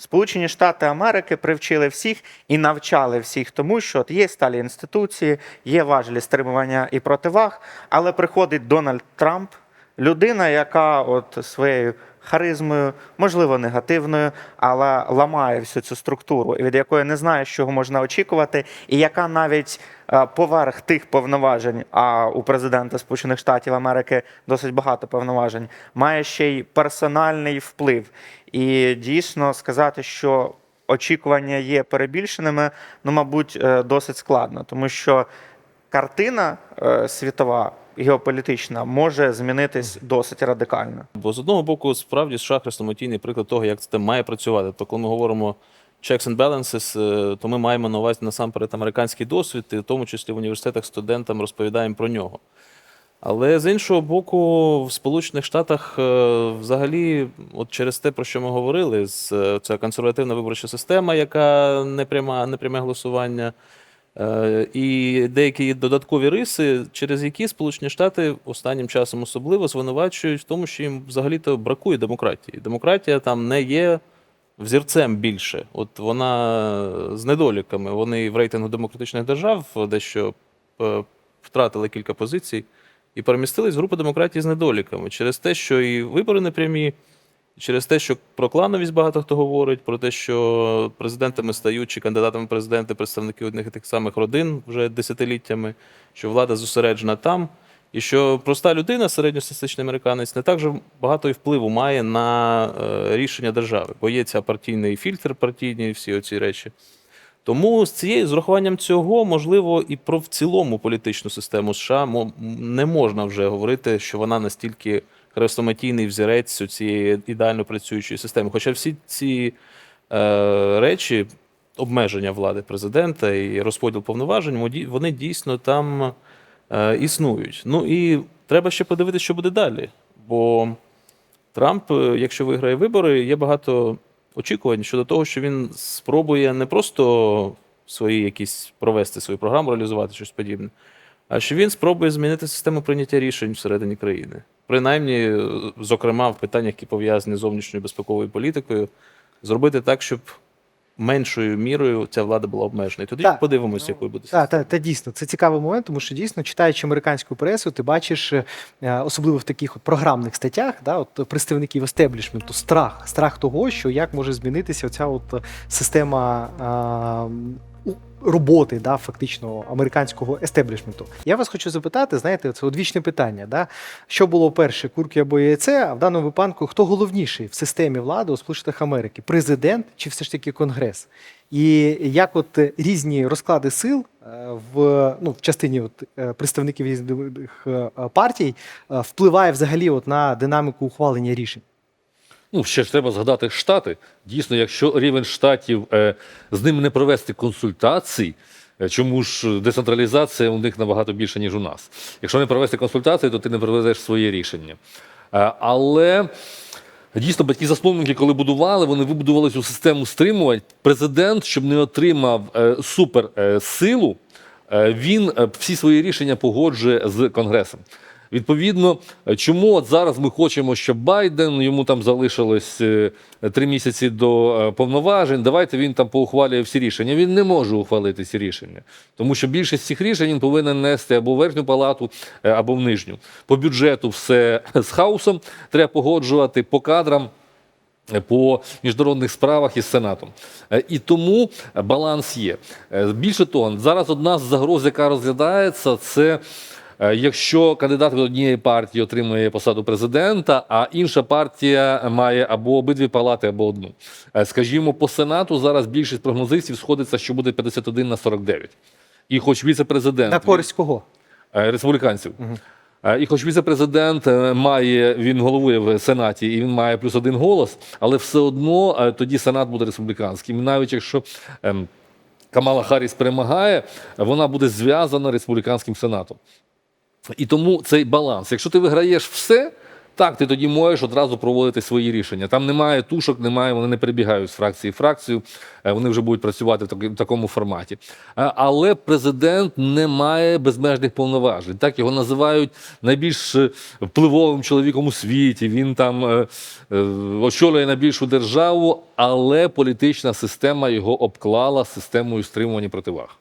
Сполучені Штати Америки привчили всіх і навчали всіх тому, що от є сталі інституції, є важелі стримування і противаг, але приходить Дональд Трамп, людина, яка от своєю харизмою, можливо, негативною, але ламає всю цю структуру, від якої не знає, що можна очікувати, і яка навіть е, поверх тих повноважень, а у президента Сполучених Штатів Америки досить багато повноважень, має ще й персональний вплив. І дійсно сказати, що очікування є перебільшеними, ну, мабуть, е, досить складно, тому що картина е, світова. Геополітична може змінитись досить радикально. Бо з одного боку, справді США хрестоматійний приклад того, як це має працювати. Тобто, коли ми говоримо checks and balances, е, то ми маємо на увазі насамперед американський досвід, і в тому числі в університетах студентам розповідаємо про нього. Але з іншого боку, в Сполучених Штатах е, взагалі, от через те, про що ми говорили, е, ця консервативна виборча система, яка не пряме голосування, і деякі додаткові риси, через які Сполучені Штати останнім часом особливо звинувачують в тому, що їм взагалі-то бракує демократії. Демократія там не є взірцем більше. От вона з недоліками. Вони в рейтингу демократичних держав дещо е, втратили кілька позицій і перемістились в групу демократії з недоліками через те, що і вибори непрямі, через те, що про клановість багато хто говорить, про те, що президентами стають чи кандидатами президенти представники одних і тих самих родин вже десятиліттями, що влада зосереджена там. І що проста людина, середньостатистичний американець, не так же багато і впливу має на е, рішення держави, бо є ця партійний фільтр, партійні всі оці речі. Тому з цією з урахуванням цього, можливо, і про в цілому політичну систему США не можна вже говорити, що вона настільки хрестоматійний взірець цієї ідеально працюючої системи. Хоча всі ці е, речі, обмеження влади президента і розподіл повноважень, вони дійсно там е, існують. Ну і треба ще подивитися, що буде далі. Бо Трамп, е, якщо виграє вибори, є багато очікувань щодо того, що він спробує не просто свої якісь провести свою програму, реалізувати щось подібне, а що він спробує змінити систему прийняття рішень всередині країни. Принаймні, зокрема, в питаннях, які пов'язані з зовнішньою безпековою політикою, зробити так, щоб меншою мірою ця влада була обмежена. І тоді Так. подивимося, якою буде Так, так, та дійсно, це цікавий момент, тому що дійсно, читаючи американську пресу, ти бачиш, е, особливо в таких от програмних статтях, да, от представників естеблішменту, страх, страх того, що як може змінитися оця от система. а, Роботи да, фактично американського естеблішменту. Я вас хочу запитати, знаєте, це одвічне питання. Да? Що було перше, курки або яйце, а в даному випадку хто головніший в системі влади у Сполучених Америки? Президент чи все ж таки Конгрес? І як от е, різні розклади сил е, в, ну, в частині от, е, представників різних партій впливає взагалі от на динаміку ухвалення рішень? Ну, ще ж треба згадати штати. Дійсно, якщо рівень штатів е, з ними не провести консультацій, е, чому ж децентралізація у них набагато більше, ніж у нас. Якщо не провести консультації, то ти не проведеш своє рішення. Е, але дійсно батьки засновники, коли будували, вони вибудували цю систему стримувань. Президент, щоб не отримав суперсилу, він всі свої рішення погоджує з Конгресом. Відповідно, чому от зараз ми хочемо, щоб Байден йому там залишилось е, три місяці до е, повноважень. Давайте він там поухвалює всі рішення. Він не може ухвалити ці рішення, тому що більшість цих рішень він повинен нести або в верхню палату, е, або в нижню. По бюджету все з хаосом треба погоджувати по кадрам по міжнародних справах із Сенатом. І тому баланс є. Більше того, зараз одна з загроз, яка розглядається, це якщо кандидат від однієї партії отримує посаду президента, а інша партія має або обидві палати, або одну. Е, Скажімо, по Сенату зараз більшість прогнозистів сходиться, що буде 51 на 49. І хоч віце-президент На користь кого? е, республіканців. Е, І хоч віце-президент е, має, він головує в Сенаті і він має плюс один голос, але все одно е, тоді Сенат буде республіканським. І навіть якщо ем, Камала Харріс перемагає, вона буде зв'язана республіканським сенатом. І тому цей баланс. Якщо ти виграєш все, так, ти тоді можеш одразу проводити свої рішення. Там немає тушок, немає, вони не перебігають з фракції в фракцію, е, вони вже будуть працювати в такому форматі. Е, Але президент не має безмежних повноважень. Так його називають найбільш е, впливовим чоловіком у світі. Він там очолює найбільшу державу, але політична система його обклала системою стримування противаг.